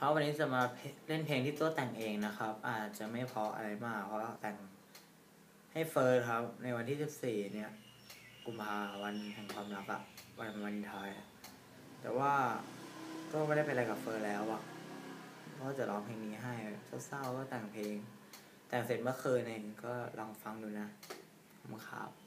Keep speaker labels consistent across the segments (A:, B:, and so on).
A: เพราะวันนี้จะมาเล่นเพลงที่ตัวแต่งเองนะครับ อาจจะไม่เพราะอะไรมาก เพราะแต่งให้เฟิร์สครับ ในวันที่ 14 เนี่ย กุมภาวันแห่งความรักอะวันวันทายแต่ว่าก็ไม่ได้เป็นอะไรกับเฟิร์สแล้วอะก็จะร้องเพลงนี้ให้เศร้าๆก็แต่งเพลง แต่งเสร็จเมื่อคืนเองก็ลองฟังดูนะขอบคุณครับ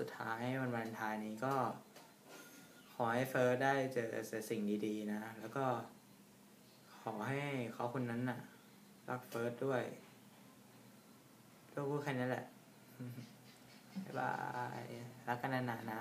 A: สุดท้ายวันวันทายนี้ก็ ขอให้เฟิร์สได้เจอสิ่งดีๆนะ แล้วก็ ขอให้เขาคนนั้นน่ะ รักเฟิร์สด้วยก็พูดแค่นั้นแหละ บ๊ายบาย รักกันนานๆนะ